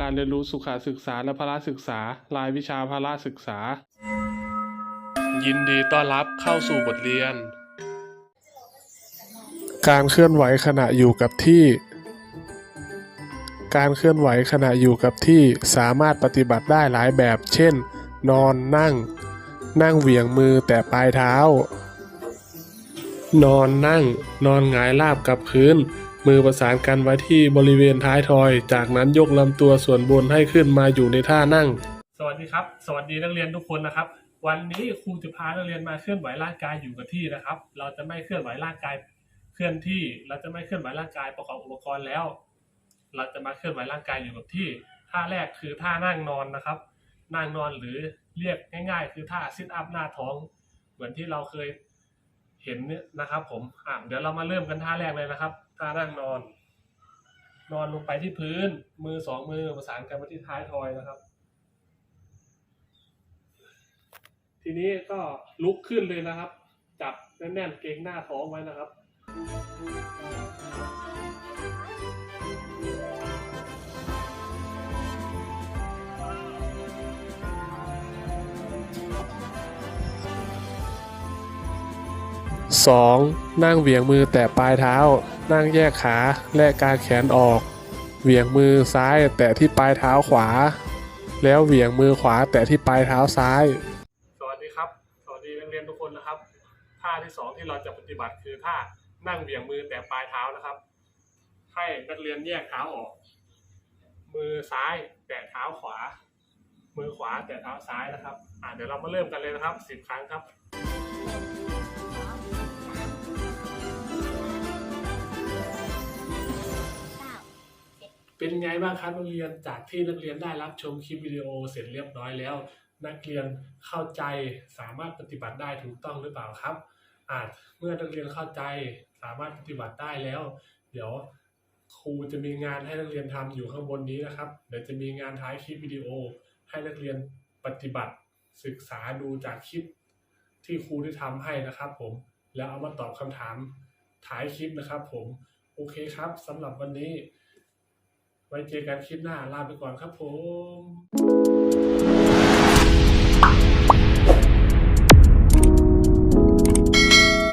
การเรียนรู้สุขศึกษาและพละศึกษา รายวิชาพละศึกษา ยินดีต้อนรับเข้าสู่บทเรียน การเคลื่อนไหวขณะอยู่กับที่ การเคลื่อนไหวขณะอยู่กับที่สามารถปฏิบัติได้หลายแบบ เช่น นอนนั่ง นั่งเหวี่ยงมือแต่ปลายเท้า นอนนั่ง นอนหงายราบกับพื้น มือประสานกันไว้ที่บริเวณท้ายทอย จากนั้นยกลำตัวส่วนบนให้ขึ้นมาอยู่ในท่านั่ง สวัสดีครับ สวัสดีนักเรียนทุกคนนะครับ วันนี้ครูจะพานักเรียนมาเคลื่อนไหวร่างกายอยู่กับที่นะครับ เราจะไม่เคลื่อนไหวร่างกายเคลื่อนที่ เราจะไม่เคลื่อนไหวร่างกายประกอบอุปกรณ์แล้ว เราจะมาเคลื่อนไหวร่างกายอยู่กับที่ท่าแรกคือท่านั่งนอนนะครับ นั่งนอนหรือเรียกง่าย ๆ คือท่าซิทอัพหน้าท้อง เหมือนที่เราเคย เห็นเนี่ยนะครับ ผมอะเดี๋ยวเรามาเริ่มกันท่าแรกเลยนะครับท่านั่งนอน นอนลงไปที่พื้น มือสองมือประสานกันมาที่ท้ายทอยนะครับ ทีนี้ก็ลุกขึ้นเลยนะครับ จับแน่นๆเกรงหน้าท้องไว้นะครับ 2. นั่งเหวี่ยงมือแต่ปลายเท้า นั่งแยกขาและกางแขนออก เหวี่ยงมือซ้ายแตะที่ปลายเท้าขวา แล้วเหวี่ยงมือขวาแตะที่ปลายเท้าซ้าย สวัสดีครับ สวัสดีนักเรียนทุกคนนะครับ ท่าที่สองที่เราจะปฏิบัติคือท่านั่งเหวี่ยงมือแต่ปลายเท้านะครับ ให้นักเรียนแยกเท้าออก มือซ้ายแตะเท้าขวา มือขวาแตะเท้าซ้ายนะครับ อ่าเดี๋ยวเรามาเริ่มกันเลยนะครับสิบครั้งครับ เป็นไงบ้างครับนักเรียนจากที่นักเรียนได้รับชมคลิปวิดีโอเสร็จเรียบร้อยแล้ว นักเรียนเข้าใจสามารถปฏิบัติได้ถูกต้องหรือเปล่าครับอาจเมื่อนักเรียนเข้าใจสามารถปฏิบัติได้แล้ว เดี๋ยวครูจะมีงานให้นักเรียนทำอยู่ข้างบนนี้นะครับ เดี๋ยวจะมีงานท้ายคลิปวิดีโอ ให้นักเรียนปฏิบัติศึกษาดูจากคลิปที่ครูได้ทำให้นะครับ ผมแล้วเอามาตอบคำถามท้ายคลิปนะครับ ผมโอเคครับสำหรับวันนี้ ไว้เจอกันคลิปหน้าลาไปก่อนครับผม